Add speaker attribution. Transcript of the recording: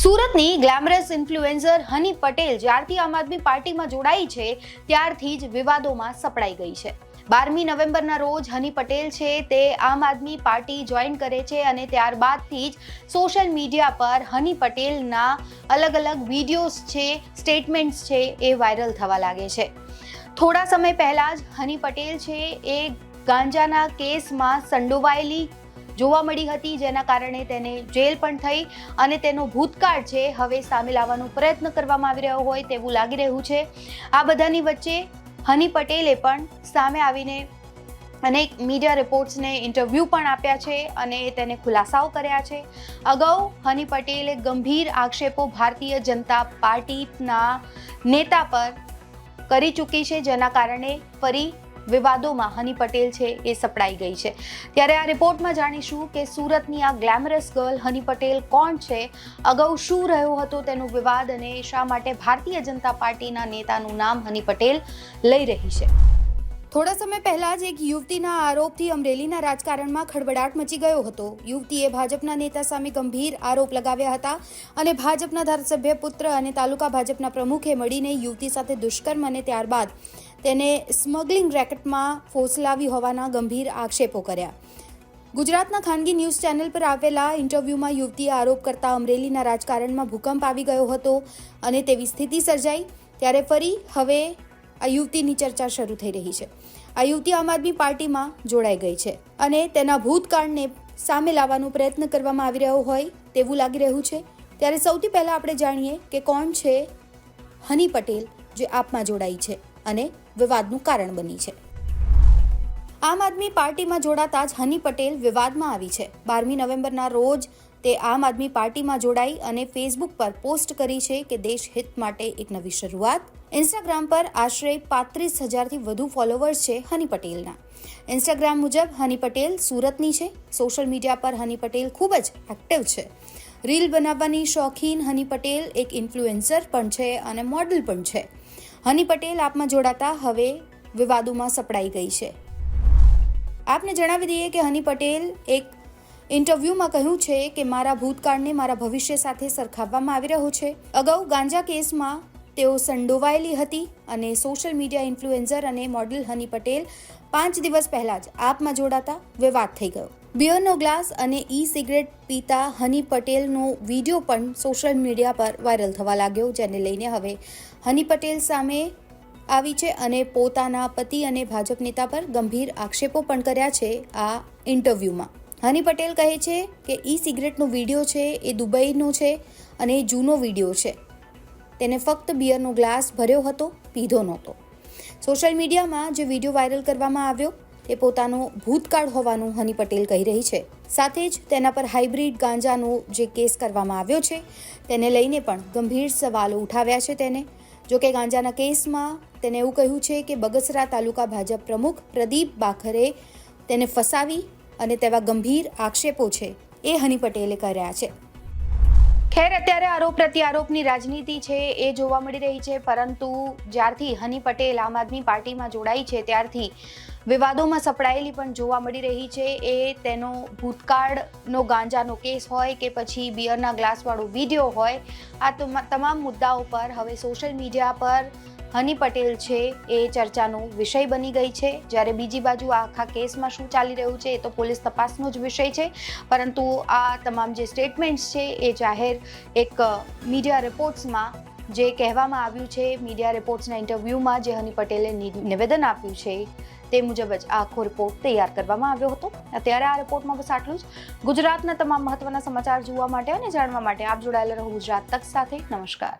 Speaker 1: સુરતની glamorous influencer હની પટેલ જ્યારથી આમ આદમી પાર્ટીમાં જોડાઈ છે, ત્યારથી જ વિવાદોમાં સપડાઈ ગઈ છે. બારમી નવેમ્બરના રોજ હની પટેલ છે તે આમ આદમી પાર્ટી જોઈન કરે છે અને ત્યારબાદથી જ સોશિયલ મીડિયા પર હની પટેલના અલગ અલગ વિડીયોઝ છે, સ્ટેટમેન્ટ્સ છે એ વાયરલ થવા લાગે છે. થોડા સમય પહેલાં જ હની પટેલ છે એ ગાંજાના કેસમાં સંડોવાયેલી જોવા મળી હતી, જેના કારણે તેને જેલ પણ થઈ અને તેનો ભૂતકાળ છે હવે સામે લાવવાનો પ્રયત્ન કરવામાં આવી રહ્યો હોય તેવું લાગી રહ્યું છે. આ બધાની વચ્ચે હની પટેલે પણ સામે આવીને અનેક મીડિયા રિપોર્ટ્સને ઇન્ટરવ્યૂ પણ આપ્યા છે અને તેને ખુલાસાઓ કર્યા છે. અગાઉ હની પટેલે ગંભીર આક્ષેપો ભારતીય જનતા પાર્ટીના નેતા પર કરી ચૂકી છે, જેના કારણે ફરી વિવાદોમાં હની પટેલ છે એ સપડાઈ ગઈ છે. ત્યારે આ રિપોર્ટમાં જાણીશું કે સુરતની આ ગ્લેમરસ ગર્લ હની પટેલ કોણ છે, અગાઉ શું રહ્યો હતો તેનો વિવાદ અને શા માટે ભારતીય જનતા પાર્ટીના નેતાનું નામ હની પટેલ લઈ રહી છે. થોડા સમય પહેલા જ એક યુવતીના આરોપથી અમરેલીના રાજકારણમાં ખળબડાટ મચી ગયો હતો. યુવતીએ ભાજપના નેતા સામે ગંભીર આરોપ લગાવ્યા હતા અને ભાજપના ધારાસભ્ય, પુત્ર અને તાલુકા ભાજપના પ્રમુખે મળીને યુવતી સાથે દુષ્કર્મ અને ત્યારબાદ તેને સ્મગલિંગ રેકેટમાં ફોસલાવી હોવાના ગંભીર આક્ષેપો કર્યા. ગુજરાતના ખાનગી ન્યૂઝ ચેનલ પર આવેલા ઇન્ટરવ્યૂમાં યુવતીએ આરોપ કરતા અમરેલીના રાજકારણમાં ભૂકંપ આવી ગયો હતો અને તેવી સ્થિતિ સર્જાઈ. ત્યારે ફરી હવે આ યુવતીની ચર્ચા શરૂ થઈ રહી છે. આ યુવતી આમ આદમી પાર્ટીમાં જોડાઈ ગઈ છે અને તેના ભૂતકાળને સામે લાવવાનો પ્રયત્ન કરવામાં આવી રહ્યો હોય તેવું લાગી રહ્યું છે. ત્યારે સૌથી પહેલાં આપણે જાણીએ કે કોણ છે હની પટેલ, જે આપમાં જોડાઈ છે. અને વિવાદનું કારણ બની છે. આમ આદમી પાર્ટીમાં જોડાતા જ હની પટેલ વિવાદમાં આવી છે. બારમી નવેમ્બરના રોજ તે આમ આદમી પાર્ટીમાં જોડાઈ અને ફેસબુક પર પોસ્ટ કરી છે કે દેશ હિત માટે એક નવી શરૂઆત. ઇન્સ્ટાગ્રામ પર આશરે પાંત્રીસ હજારથી વધુ ફોલોવર્સ છે હની પટેલના. ઇન્સ્ટાગ્રામ મુજબ હની પટેલ સુરતની છે. સોશિયલ મીડિયા પર હની પટેલ ખૂબ જ એક્ટિવ છે. રીલ બનાવવાની શોખીન હની પટેલ એક ઇન્ફ્લુએન્સર પણ છે અને મોડલ પણ છે. હની પટેલ આપમાં જોડાતા હવે વિવાદોમાં સપડાઈ ગઈ છે. આપને જણાવી દઈએ કે હની પટેલ એક ઇન્ટરવ્યૂમાં કહ્યું છે કે મારા ભૂતકાળને મારા ભવિષ્ય સાથે સરખાવવામાં આવી રહ્યો છે. અગાઉ ગાંજા કેસમાં તેઓ સંડોવાયેલી હતી અને સોશિયલ મીડિયા ઇન્ફ્લુએન્સર અને મોડેલ હની પટેલ પાંચ દિવસ પહેલાં જ આપમાં જોડાતા વિવાદ થઈ ગયો. બિયરનો ગ્લાસ અને ઈ સિગરેટ પીતા હની પટેલનો વીડિયો પણ સોશિયલ મીડિયા પર વાયરલ થવા લાગ્યો, જેને લઈને હવે હની પટેલ સામે આવી છે અને પોતાના પતિ અને ભાજપ નેતા પર ગંભીર આક્ષેપો પણ કર્યા છે આ ઇન્ટરવ્યૂમાં હની પટેલ કહે છે કે ઈ સિગરેટનો વીડિયો છે, એ દુબઈનો છે અને એ જૂનો વીડિયો છે. તેને ફક્ત બિયરનો ગ્લાસ ભર્યો હતો, પીધો નહોતો. સોશિયલ મીડિયામાં જે વીડિયો વાયરલ કરવામાં આવ્યો તે પોતાનો ભૂતકાળ હોવાનું હની પટેલ કહી રહી છે. સાથે જ તેના પર હાઇબ્રિડ ગાંજાનો જે કેસ કરવામાં આવ્યો છે, તેને લઈને પણ ગંભીર સવાલો ઉઠાવ્યા છે તેને. જોકે ગાંજાના કેસમાં તેને એવું કહ્યું છે કે બગસરા તાલુકા ભાજપ પ્રમુખ પ્રદીપ બાખરે તેને ફસાવી અને તેવા ગંભીર આક્ષેપો છે એ હની પટેલે કર્યા છે. ખેર, અત્યારે આરોપ પ્રત્યારોપની રાજનીતિ છે એ જોવા મળી રહી છે, પરંતુ જ્યારથી હની પટેલ આમ આદમી પાર્ટીમાં જોડાઈ છે, ત્યારથી વિવાદોમાં સપડાયેલી પણ જોવા મળી રહી છે. એ તેનો ભૂતકાળનો ગાંજાનો કેસ હોય કે પછી બિયરના ગ્લાસવાળો વીડિયો હોય, આ તમા- તમામ મુદ્દાઓ પર હવે સોશિયલ મીડિયા પર હની પટેલ છે એ ચર્ચાનો વિષય બની ગઈ છે. જ્યારે બીજી બાજુ આખા કેસમાં શું ચાલી રહ્યું છે એ તો પોલીસ તપાસનો જ વિષય છે. પરંતુ આ તમામ જે સ્ટેટમેન્ટ્સ છે એ જાહેર એક મીડિયા રિપોર્ટ્સમાં જે કહેવામાં આવ્યું છે મીડિયા રિપોર્ટ્સના ઇન્ટરવ્યૂમાં જે હની પટેલે નિવેદન આપ્યું છે તે મુજબ જ આખો રિપોર્ટ તૈયાર કરવામાં આવ્યો હતો. અત્યારે આ રિપોર્ટમાં બસ આટલું જ. ગુજરાતના તમામ મહત્વના સમાચાર જોવા માટે અને જાણવા માટે આપ જોડાયેલા રહો ગુજરાત તક સાથે. નમસ્કાર.